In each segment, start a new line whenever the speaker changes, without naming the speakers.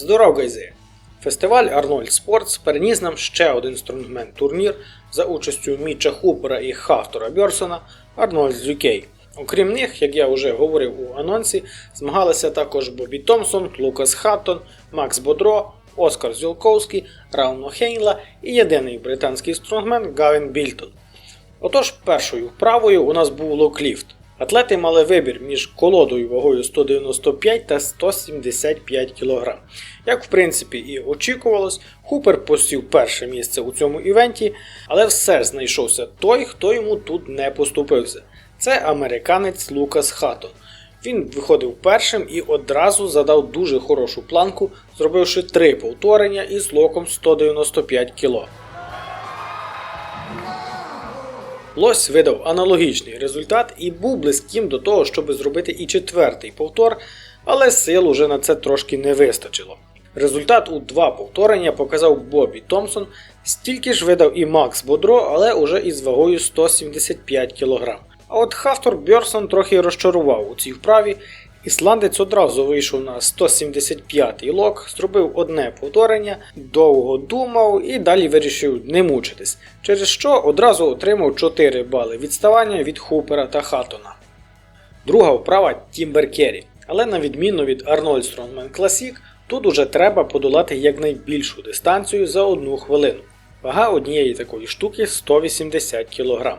Здоров, гайзи! Фестиваль Арнольд Спортс переніс нам ще один стронгмен турнір за участю Міча Хупера і Хафтора Бьорсона Arnold's UK. Окрім них, як я вже говорив у анонсі, змагалися також Бобі Томпсон, Лукас Хаттон, Макс Бодро, Оскар Зюлковський, Рауно Хейнла і єдиний британський стронгмен Гавін Більтон. Отож, першою вправою у нас був локліфт. Атлети мали вибір між колодою вагою 195 та 175 кг. Як в принципі і очікувалось, Хупер посів перше місце у цьому івенті, але все знайшовся той, хто йому тут не поступився. Це американець Лукас Хаттон. Він виходив першим і одразу задав дуже хорошу планку, зробивши три повторення із локом 195 кг. Лось видав аналогічний результат і був близьким до того, щоб зробити і четвертий повтор, але сил уже на це трошки не вистачило. Результат у два повторення показав Бобі Томпсон, стільки ж видав і Макс Бодро, але уже із вагою 175 кг. А от Хафтор Бьорсон трохи розчарував у цій вправі. Ісландець одразу вийшов на 175-й лок, зробив одне повторення, довго думав і далі вирішив не мучитись, через що одразу отримав 4 бали відставання від Хупера та Хаттона. Друга вправа Тімбер Керрі. Але на відміну від Arnold Strongman Classic, тут уже треба подолати якнайбільшу дистанцію за одну хвилину. Вага однієї такої штуки 180 кг.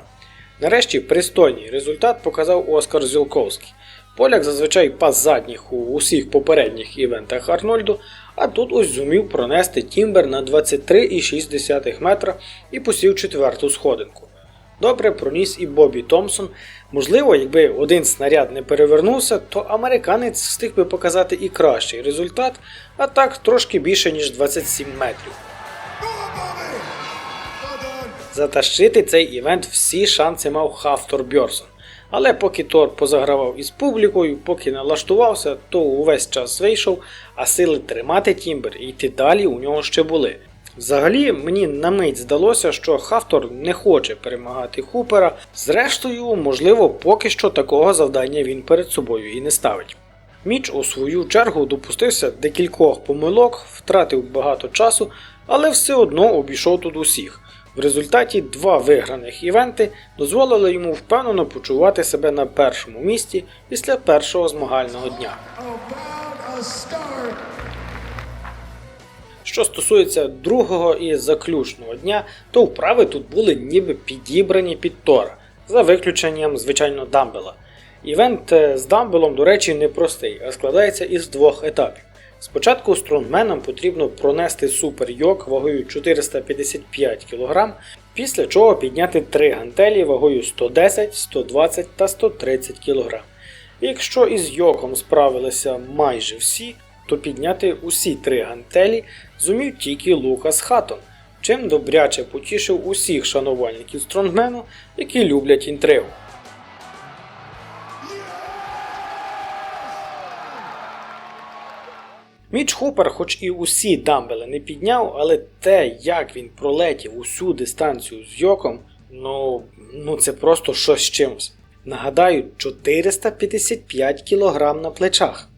Нарешті пристойний результат показав Оскар Зілковський. Поляк зазвичай пас задніх у усіх попередніх івентах Арнольду, а тут ось зумів пронести Тімбер на 23,6 метра і посів четверту сходинку. Добре проніс і Бобі Томпсон. Можливо, якби один снаряд не перевернувся, то американець встиг би показати і кращий результат, а так трошки більше ніж 27 метрів. Затащити цей івент всі шанси мав Хафтор Бьорсон. Але поки Тор позагравав із публікою, поки налаштувався, то увесь час вийшов, а сили тримати Тімбер і йти далі у нього ще були. Взагалі, мені на мить здалося, що Хафтор не хоче перемагати Хупера. Зрештою, можливо, поки що такого завдання він перед собою і не ставить. Міч у свою чергу допустився декількох помилок, втратив багато часу, але все одно обійшов тут усіх. В результаті два виграних івенти дозволили йому впевнено почувати себе на першому місці після першого змагального дня. Що стосується другого і заключного дня, то вправи тут були ніби підібрані під Тора, за виключенням, звичайно, дамбела. Івент е, з дамбелом, до речі, непростий, а складається із двох етапів. Спочатку стронгменам потрібно пронести супер-йок вагою 455 кг, після чого підняти три гантелі вагою 110, 120 та 130 кг. Якщо із йоком справилися майже всі, то підняти усі три гантелі зумів тільки Лукас Хаттон, чим добряче потішив усіх шанувальників стронгмену, які люблять інтригу. Міч Хупер, хоч і усі дамбели не підняв, але те, як він пролетів усю дистанцію з йоком, ну, ну це просто щось з чимось. Нагадаю, 455 кг на плечах.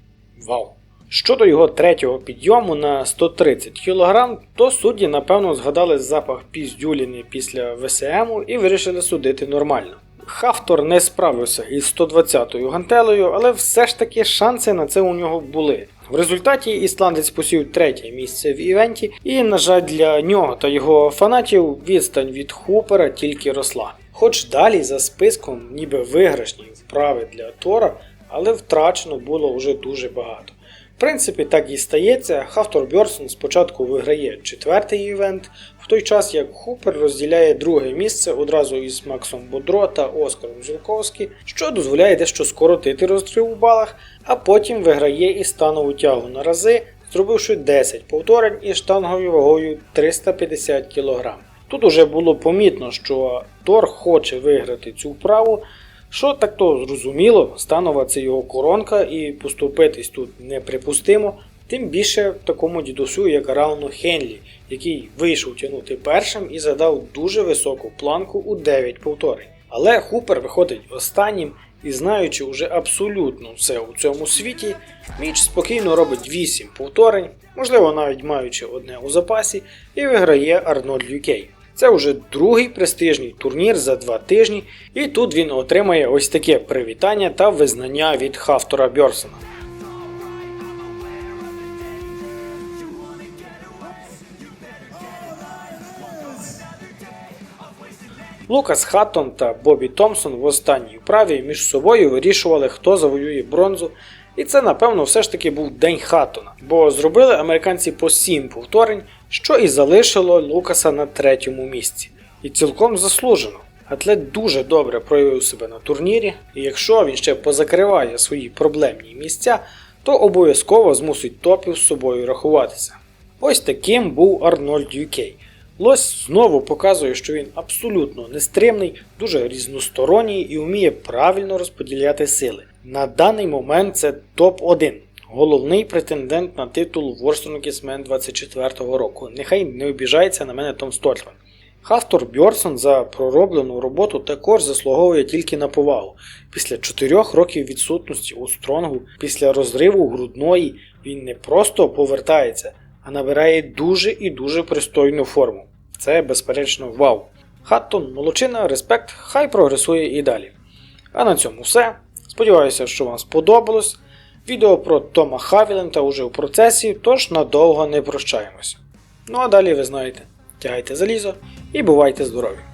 Вау! Щодо його третього підйому на 130 кг, то судді напевно згадали запах піздюліни після ВСМу і вирішили судити нормально. Хафтор не справився із 120-ю гантелею, але все ж таки шанси на це у нього були. В результаті ісландець посів третє місце в івенті, і, на жаль, для нього та його фанатів відстань від Хупера тільки росла. Хоч далі за списком ніби виграшні вправи для Тора, але втрачено було вже дуже багато. В принципі, так і стається. Хафтор Бьорсон спочатку виграє четвертий івент, в той час як Хупер розділяє друге місце одразу із Максом Бодро та Оскаром Жилковським, що дозволяє дещо скоротити розрив у балах, а потім виграє і станову тягу на рази, зробивши 10 повторень із штанговою вагою 350 кг. Тут уже було помітно, що Тор хоче виграти цю вправу, що так то зрозуміло, станова це його коронка, і поступитись тут неприпустимо, тим більше такому дідусю, як Рауну Хенлі, який вийшов тягнути першим і задав дуже високу планку у 9 повторень. Але Хупер виходить останнім І знаючи уже абсолютно все у цьому світі, Міч спокійно робить 8 повторень, можливо навіть маючи одне у запасі, і виграє Арнольд UK. Це вже другий престижний турнір за два тижні, і тут він отримає ось таке привітання та визнання від Хафтора Бьорсона. Лукас Хаттон та Бобі Томпсон в останній вправі між собою вирішували, хто завоює бронзу. І це, напевно, все ж таки був день Хаттона, бо зробили американці по 7 повторень, що і залишило Лукаса на третьому місці. І цілком заслужено. Атлет дуже добре проявив себе на турнірі, і якщо він ще позакриває свої проблемні місця, то обов'язково змусить топів з собою рахуватися. Ось таким був Арнольд UK. Лось знову показує, що він абсолютно нестримний, дуже різносторонній і вміє правильно розподіляти сили. На даний момент це топ-1, головний претендент на титул World Strongest Man 24 року. Нехай не обіжається на мене Том Стольтман. Хафтор Бьорсон за пророблену роботу також заслуговує тільки на повагу. Після 4 років відсутності у стронгу, після розриву грудної, він не просто повертається, а набирає дуже і дуже пристойну форму. Це, безперечно, вау. Хаттон, молодчина, респект, хай прогресує і далі. А на цьому все. Сподіваюся, що вам сподобалось. Відео про Тома Хавілента уже в процесі, тож надовго не прощаємося. Ну а далі ви знаєте, тягайте залізо і бувайте здорові!